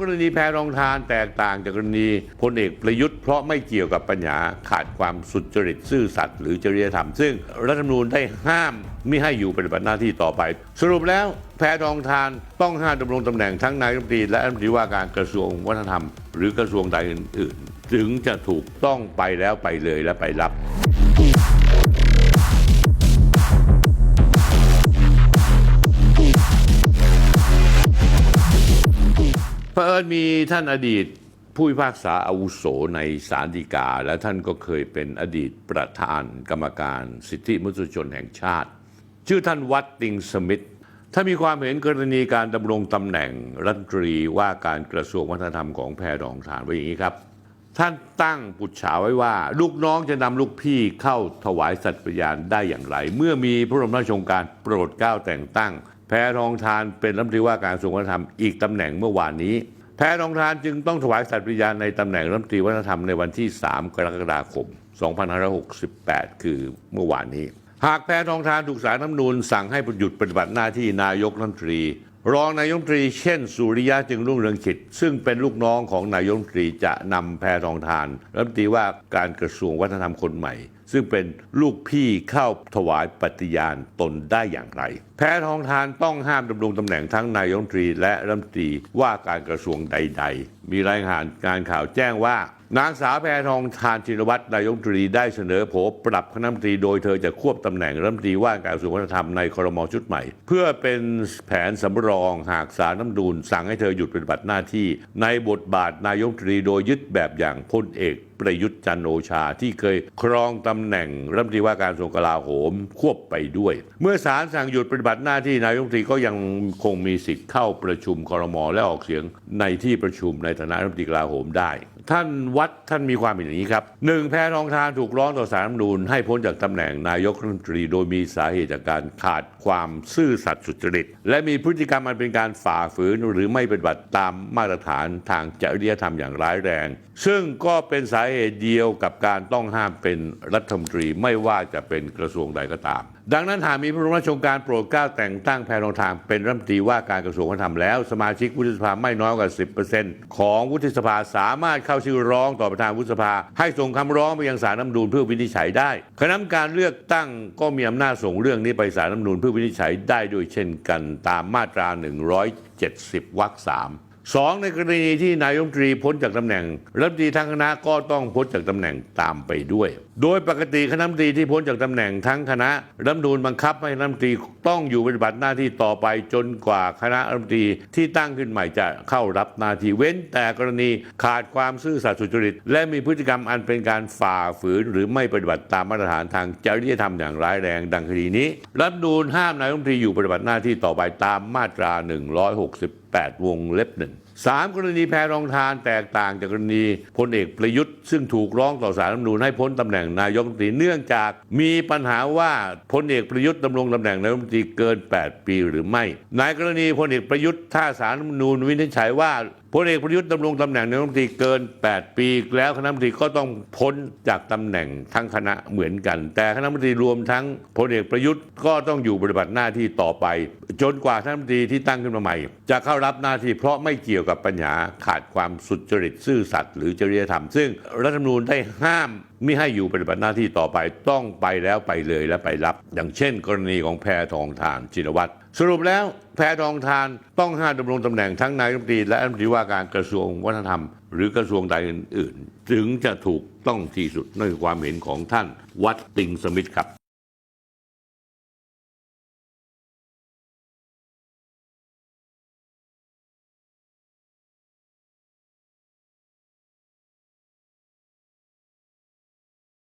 กรณีแพรองทานแตกต่างจากกรณีพลเอกประยุทธ์เพราะไม่เกี่ยวกับปัญหาขาดความสุจริตซื่อสัตย์หรือจริยธรรม ซึ่งรัฐธรรมนูญได้ห้ามไม่ให้อยู่ปฏิบัติหน้าที่ต่อไป สรุปแล้วแพรองทานต้องห้ามดำรงตำแหน่งทั้งนายรัฐมนตรีและรัฐมนตรีว่าการกระทรวงวัฒนธรรม หรือกระทรวงใดอื่นๆ ถึงจะถูกต้องไปแล้วไปเลยและไปรับ ญมีท่านอดีตผู้พิพากษาอาวุโสในศาลฎีกา และท่านก็เคยเป็นอดีตประธานกรรมการสิทธิมนุษยชนแห่งชาติ ชื่อท่านวัดติงสมิธถ้ามีความเห็นกรณีการดำรงตำแหน่งรัฐมนตรีว่าการกระทรวงวัฒนธรรมของแพรองทานไว้อย่างนี้ครับ ท่านตั้งปุจฉาไว้ว่า ลูกน้องจะนำลูกพี่เข้าถวายสัตย์ปญาณได้อย่างไร เมื่อมีพระบรมราชโองการโปรดเกล้าแต่งตั้ง แพรทองทานเป็นรัฐมนตรีว่าการกระทรวงวัฒนธรรมอีกตำแหน่งเมื่อวานนี้ แพรองทานจึงต้องถวายสัตย์ปริญาในตำแหน่งรัฐมนตรีวัฒนธรรมในวันที่ 3 กรกฎาคม 2568 คือเมื่อวานนี้ หากแพทองทานถูกสารน้ำนูนสั่งให้หยุดปฏิบัติหน้าที่นายกรัฐมนตรี รองนายมนตรีเช่นสุริยะจึงรุ่งเรืองกิจซึ่งเป็นลูกน้องของนายมนตรีจะนำแพทองทานรัฐมนตรีว่าการกระทรวงวัฒนธรรมคนใหม่ ซึ่งเป็นลูกพี่เข้าถวายปฏิญาณตนได้อย่างไร แพทองทานต้องห้ามดำรงตำแหน่งทั้งนายมนตรีและรัฐมนตรีว่าการกระทรวงใด ๆ มีรายงานการข่าวแจ้งว่า นางสาวแพทองทานชินวัตรนายกตรีได้เสนอโผปรับคณะมนตรีโดยเธอจะควบตำแหน่งรัฐมนตรีว่าการกระทรวงวัฒนธรรมในครมชุดใหม่ เพื่อเป็นแผนสำรองหากสารน้ำดูลสั่งให้เธอหยุดปฏิบัติหน้าที่ ในบทบาทนายกตรีโดยยึดแบบอย่างพลเอกประยุทธ์จันโอชาที่เคยครองตำแหน่งรัฐมนตรีว่าการกระทรวงกลาโหมควบไปด้วย เมื่อศาลสั่งหยุดปฏิบัติหน้าที่นายกรัฐมนตรีก็ยังคงมีสิทธิ์เข้าประชุมครมและออกเสียงในที่ประชุมในฐานะรัฐมนตรีกลาโหมได้ ท่านวัดท่านมีความเห็นอย่างนี้ครับหนึ่งแพทองทานถูกร้องต่อสารรัฐธรรมนูญให้พ้นจากตำแหน่งนายกรัฐมนตรีโดยมีสาเหตุจากการขาดความซื่อสัตย์สุจริต และมีพฤติกรรมมันเป็นการฝ่าฝืนหรือไม่ปฏิบัติตามมาตรฐานทางจริยธรรมอย่างร้ายแรง ซึ่งก็เป็นสาเหตุเดียวกับการต้องห้ามเป็นรัฐมนตรีไม่ว่าจะเป็นกระทรวงใดก็ตาม ดังนั้นหากมีพระบรมราชโองการโปรดเกล้าแต่งตั้งแพทองทานเป็นรัฐมนตรีว่าการกระทรวงวัฒนธรรมแล้ว สมาชิกวุฒิสภาไม่น้อยกว่า 10%ของวุฒิสภาสามารถเข้าชื่อร้องต่อประธานวุฒิสภา ให้ส่งคำร้องไปยังศาลรัฐมนูญเพื่อวินิจฉัยได้คณะกรรมการเลือกตั้งก็มีอำนาจส่งเรื่องนี้ไปศาลรัฐมนูญเพื่อวินิจฉัยได้ด้วยเช่นกันตามมาตรา 170วรรคสาม สองในกรณีที่นายมนตรีพ้นจากตำแหน่งรัฐมนตรีทั้งคณะก็ต้องพ้นจากตำแหน่งตามไปด้วย โดยปกติคณะรัฐมนตรีที่พ้นจากตำแหน่งทั้งคณะรัฐมนูญบังคับให้รัฐมนตรีต้องอยู่ปฏิบัติหน้าที่ต่อไปจนกว่าคณะรัฐมนตรีที่ตั้งขึ้นใหม่จะเข้ารับหน้าที่เว้น แต่กรณีขาดความซื่อสัตย์สุจริต และมีพฤติกรรมอันเป็นการฝ่าฝืน หรือไม่ปฏิบัติตามมาตรฐานทางจริยธรรมอย่างร้ายแรงดังคดีนี้ รัฐมนูญห้ามนายรัฐมนตรีอยู่ปฏิบัติหน้าที่ต่อไปตามมาตรา 168 วงเล็บหนึ่งสามกรณีแพรรองทานแตกต่างจากกรณีพลเอกประยุทธ์ ซึ่งถูกร้องต่อสารรัฐมนูลให้พ้นตำแหน่งนายกรัฐมนตรีเนื่องจากมีปัญหาว่าพลเอกประยุทธ์ดำรงตำแหน่งนายกรัฐมนตรีเกิน 8 ปีหรือไม่ในกรณีพลเอกประยุทธ์ถ้าสารรัฐมนูลวินิจฉัยว่า พลเอกประยุทธ์ดำรงตำแหน่งนายกรัฐมนตรีเกิน 8 ปี แล้วคณะรัฐมนตรีก็ต้องพ้นจากตำแหน่งทั้งคณะเหมือนกัน แต่คณะรัฐมนตรีรวมทั้งพลเอกประยุทธ์ก็ต้องอยู่ปฏิบัติหน้าที่ต่อไป จนกว่าคณะรัฐมนตรีที่ตั้งขึ้นมาใหม่ จะเข้ารับหน้าที่เพราะไม่เกี่ยวกับปัญหาขาดความสุจริตซื่อสัตย์หรือจริยธรรม ซึ่งรัฐธรรมนูญได้ห้ามไม่ให้อยู่ปฏิบัติหน้าที่ต่อไปต้องไปแล้วไปเลยและไปรับ อย่างเช่น กรณีของแพทองทานชินวัตรสรุปแล้วแพทองทานต้องห้ามดำรงตำแหน่งทั้งนายกรัฐมนตรีและรัฐมนตรีว่าการกระทรวงวัฒนธรรม หรือกระทรวงใดอื่น ๆ ถึงจะถูกต้องที่สุดนั่นคือความเห็นของท่านวัดติงสมิธครับ